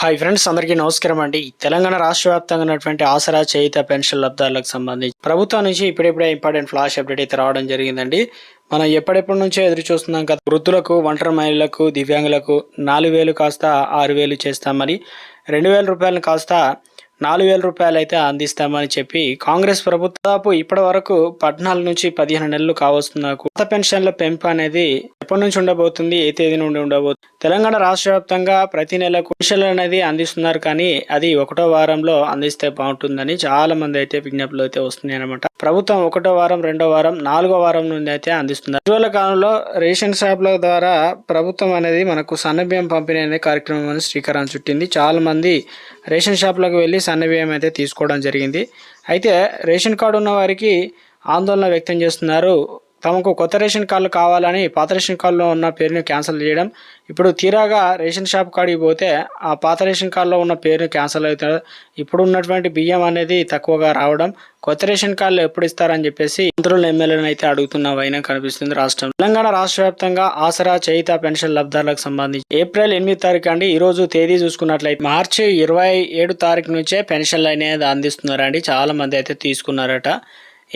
Hi friends అందరికీ నమస్కారం అండి. తెలంగాణ రాష్ట్ర వ్యాప్తంగా ఉన్నటువంటి ఆసరా చేయిత పెన్షన్ లబ్ధారులకు సంబంధించి ప్రభుత్వం నుంచి ఇప్పుడిప్పుడే ఇంపార్టెంట్ ఫ్లాష్ అప్డేట్ అయితే రావడం జరిగిందండి. మనం ఎప్పటిప్పటి నుంచో ఎదురు చూస్తున్నాం కదా వృద్ధులకు ఒంటరి మహిళలకు దివ్యాంగులకు నాలుగు వేలు కాస్త ఆరు వేలు చేస్తామని రెండు వేల రూపాయలను కాస్త నాలుగు వేల రూపాయలు అయితే అందిస్తామని చెప్పి కాంగ్రెస్ ప్రభుత్వం ఇప్పటి వరకు పద్నాలుగు నుంచి పదిహేను నెలలు కావస్తున్న కొత్త పెన్షన్ల పెంపు అనేది ఎప్పటి నుంచి ఉండబోతుంది ఏ తేదీ నుండి ఉండబోతుంది? తెలంగాణ రాష్ట్ర వ్యాప్తంగా ప్రతి నెల పెన్షన్లు అనేది అందిస్తున్నారు కానీ అది ఒకటో వారంలో అందిస్తే బాగుంటుందని చాలా మంది అయితే విజ్ఞప్తులు అయితే వస్తున్నాయి అనమాట ప్రభుత్వం ఒకటో వారం రెండో వారం నాలుగో వారం నుండి అయితే అందిస్తున్నారు. ఇటీవల కాలంలో రేషన్ షాప్ల ద్వారా ప్రభుత్వం అనేది మనకు సన్నబియ్యం పంపిణీ అనే కార్యక్రమం అనేది శ్రీకారం చుట్టింది. చాలా మంది రేషన్ షాప్లకు వెళ్ళి సన్నబియ్యం అయితే తీసుకోవడం జరిగింది. అయితే రేషన్ కార్డు ఉన్న వారికి ఆందోళన వ్యక్తం చేస్తున్నారు తమకు కొత్త రేషన్ కార్డులు కావాలని పాత రేషన్ కార్డులో ఉన్న పేరుని క్యాన్సిల్ చేయడం. ఇప్పుడు తీరాగా రేషన్ షాప్ కాడికి పోతే ఆ పాత రేషన్ కార్డులో ఉన్న పేరుని క్యాన్సిల్ అవుతారు. ఇప్పుడు ఉన్నటువంటి బియ్యం అనేది తక్కువగా రావడం. కొత్త రేషన్ కార్డులు ఎప్పుడు ఇస్తారని చెప్పేసి మంత్రులు ఎమ్మెల్యేలను అయితే అడుగుతున్న వైనం కనిపిస్తుంది రాష్ట్రం తెలంగాణ రాష్ట్ర వ్యాప్తంగా ఆసరా చేయిత పెన్షన్ లబ్ధారులకు సంబంధించి ఏప్రిల్ ఎనిమిది తారీఖు అండి ఈ రోజు తేదీ చూసుకున్నట్లయితే మార్చి ఇరవై ఏడు తారీఖు నుంచే పెన్షన్లు అనేది అందిస్తున్నారండి. చాలా మంది అయితే తీసుకున్నారట.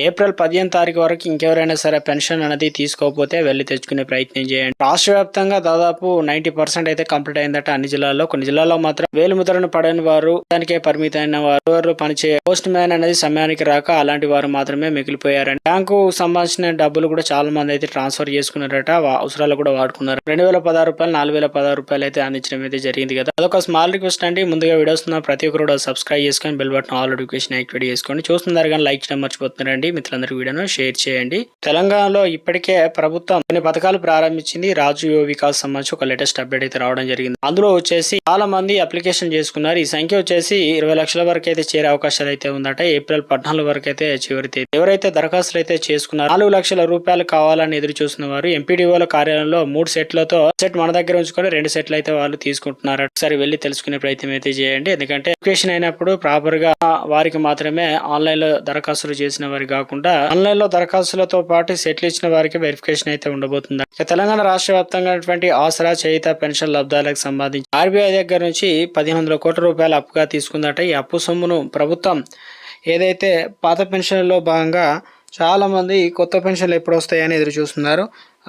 ఏప్రిల్ పదిహేను తారీఖు వరకు ఇంకెవరైనా సరే పెన్షన్ అనేది తీసుకోకపోతే వెళ్ళి తెచ్చుకునే ప్రయత్నం చేయండి. రాష్ట్ర వ్యాప్తంగా దాదాపు నైన్టీ పర్సెంట్ అయితే కంప్లీట్ అయిందట అన్ని జిల్లాల్లో. కొన్ని జిల్లాల్లో మాత్రం వేలు ముద్రను పడని వారు దానికే పరిమితమైన వారు పనిచే పోస్ట్ మ్యాన్ అనేది సమయానికి రాక అలాంటి వారు మాత్రమే మిగిలిపోయారని బ్యాంకు సంబంధించిన డబ్బులు కూడా చాలా మంది అయితే ట్రాన్స్ఫర్ చేసుకున్నారట అవసరాలు కూడా వాడుకున్నారు. రెండు వేల పదహారు రూపాయలు నాలుగు వేల పదహారు రూపాయలు అయితే అందించడం అయితే జరిగింది కదా. అదొక స్మాల్ రిక్వెస్ట్ అండి. ముందుగా వీడియోస్ ప్రతి ఒక్కరు కూడా సబ్స్క్రైబ్ చేసుకొని bell button all notification activate చేసుకోండి. చూస్తున్నారు కానీ లైక్ చేయడం మర్చిపోతున్నారండి. మిత్రులందరికీ వీడియోను షేర్ చేయండి. తెలంగాణలో ఇప్పటికే ప్రభుత్వం కొన్ని పథకాలు ప్రారంభించింది. రాజు యువ వికాస్ సంబంధించి ఒక లేటెస్ట్ అప్డేట్ అయితే రావడం జరిగింది. అందులో వచ్చేసి చాలా మంది అప్లికేషన్ చేసుకున్నారు. ఈ సంఖ్య వచ్చేసి ఇరవై లక్షల వరకు అయితే చేరే అవకాశాలు అయితే ఉందట. ఏప్రిల్ పద్నాలుగు వరకు అయితే చివరి తేదీ. ఎవరైతే దరఖాస్తులు అయితే చేసుకున్నారు నాలుగు లక్షల రూపాయలు కావాలని ఎదురు చూస్తున్న వారు ఎంపీడీఓల కార్యాలయంలో మూడు సెట్లతో సెట్ మన దగ్గర ఉంచుకొని రెండు సెట్లు అయితే వాళ్ళు తీసుకుంటున్నారు ఒకసారి వెళ్ళి తెలుసుకునే ప్రయత్నం అయితే చేయండి. ఎందుకంటే అప్లికేషన్ అయినప్పుడు ప్రాపర్గా వారికి మాత్రమే ఆన్లైన్లో దరఖాస్తులు చేసిన వారికి కాకుండా ఆన్లైన్లో దరఖాస్తులతో పాటు సెట్లు ఇచ్చిన వారికి వెరిఫికేషన్ అయితే ఉండబోతుంది. ఇక తెలంగాణ రాష్ట్ర వ్యాప్తంగా ఆసరా చేయిత పెన్షన్ లబ్ధాలకు సంబంధించి ఆర్బీఐ దగ్గర నుంచి పదిహేను వందల కోట్ల రూపాయలు అప్పుగా తీసుకుందట. ఈ అప్పు సొమ్మును ప్రభుత్వం ఏదైతే పాత పెన్షన్లో భాగంగా చాలామంది కొత్త పెన్షన్లు ఎప్పుడు వస్తాయని ఎదురు చూస్తున్నారు.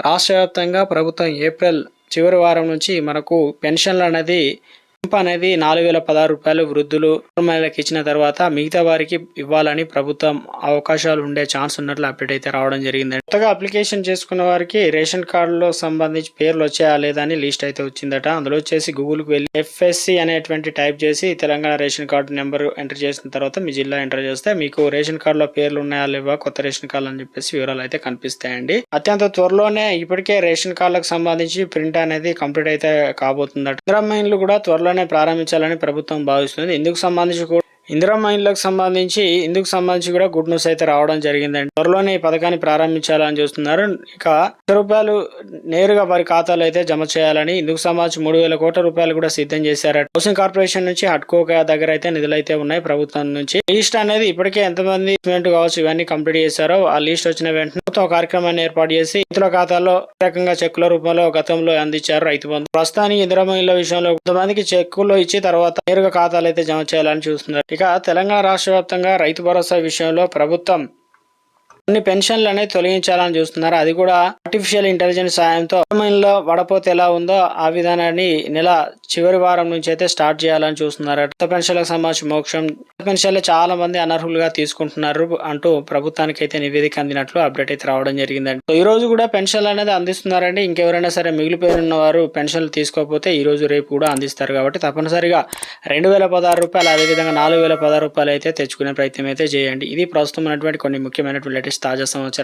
రాష్ట్ర వ్యాప్తంగా ప్రభుత్వం ఏప్రిల్ చివరి వారం నుంచి మనకు పెన్షన్లు అనేది పెంపు అనేది నాలుగు వేల పదహారు రూపాయలు వృద్ధులు మహిళలకు ఇచ్చిన తర్వాత మిగతా వారికి ఇవ్వాలని ప్రభుత్వం అవకాశాలు ఉండే ఛాన్స్ ఉన్నట్లు అప్డేట్ అయితే రావడం జరిగింది కొత్తగా అప్లికేషన్ చేసుకున్న వారికి రేషన్ కార్డులో సంబంధించి పేర్లు వచ్చాయా లేదా అని లిస్ట్ అయితే వచ్చిందట. అందులో వచ్చేసి గూగుల్కి వెళ్ళి ఎఫ్ఎస్సి అనేటువంటి టైప్ చేసి Telangana ration card number enter చేసిన తర్వాత మీ జిల్లా ఎంటర్ చేస్తే మీకు రేషన్ కార్డులో పేర్లు ఉన్నాయా లేవా కొత్త రేషన్ కార్డు అని చెప్పేసి వివరాలు అయితే కనిపిస్తాయండి. అత్యంత త్వరలోనే ఇప్పటికే రేషన్ కార్డులకు సంబంధించి ప్రింట్ అనేది కంప్లీట్ అయితే కాబోతుందట. ఇందిరమ్మ కూడా త్వరలో త్వరలోనే ప్రారంభించాలని ప్రభుత్వం భావిస్తుంది. ఇందుకు సంబంధించి ఇందిరా ఇందిరమ్మ సంబంధించి ఇందుకు సంబంధించి కూడా గుడ్ న్యూస్ అయితే రావడం జరిగిందండి. త్వరలోనే ఈ పథకాన్ని ప్రారంభించాలని చూస్తున్నారు. ఇక లక్ష రూపాయలు నేరుగా వారి ఖాతాలో అయితే జమ చేయాలని ఇందుకు సంబంధించి మూడు వేల కోట్ల రూపాయలు కూడా సిద్ధం చేశారట. హౌసింగ్ కార్పొరేషన్ నుంచి హట్కోక దగ్గర అయితే నిధులు అయితే ఉన్నాయి ప్రభుత్వం నుంచి. లిస్ట్ అనేది ఇప్పటికే ఎంతమంది ఇన్వెస్ట్మెంట్ కావచ్చు ఇవన్నీ కంప్లీట్ చేశారో ఆ లిస్ట్ వచ్చిన వెంటనే ఒక కార్యక్రమాన్ని ఏర్పాటు చేసి రైతుల ఖాతాలో రకంగా చెక్కుల రూపంలో గతంలో అందించారు రైతు బంధు. ప్రస్తుతానికి ఇందిరా మహిళల విషయంలో కొంతమందికి చెక్కులు ఇచ్చి తర్వాత నేరుగా ఖాతాలు అయితే జమ చేయాలని చూస్తున్నారు. ఇక తెలంగాణ రాష్ట్ర వ్యాప్తంగా రైతు భరోసా విషయంలో ప్రభుత్వం కొన్ని పెన్షన్లు అనేది తొలగించాలని చూస్తున్నారు. అది కూడా ఆర్టిఫిషియల్ ఇంటెలిజెన్స్ సాయంతో లో వడపోతే ఎలా ఉందో ఆ విధానాన్ని నెల చివరి వారం నుంచి అయితే స్టార్ట్ చేయాలని చూస్తున్నారు. కొత్త పెన్షన్లకు సంబంధించి మోక్షం పెన్షన్లు చాలా మంది అనర్హులుగా తీసుకుంటున్నారు అంటూ ప్రభుత్వానికి అయితే నివేదిక అందినట్లు అప్డేట్ అయితే రావడం జరిగిందండి. సో ఈ రోజు కూడా పెన్షన్లు అనేది అందిస్తున్నారండి. ఇంకెవరైనా సరే మిగిలిపోయిన ఉన్న వారు పెన్షన్లు తీసుకోకపోతే ఈ రోజు రేపు కూడా అందిస్తారు కాబట్టి తప్పనిసరిగా రెండు వేల పదహారు రూపాయలు అదేవిధంగా నాలుగు వేల పదహారు రూపాయలు అయితే తెచ్చుకునే ప్రయత్నం అయితే చేయండి. ఇది ప్రస్తుతం ఉన్నటువంటి కొన్ని ముఖ్యమైనటువంటి లేటెస్ట్ estádio a São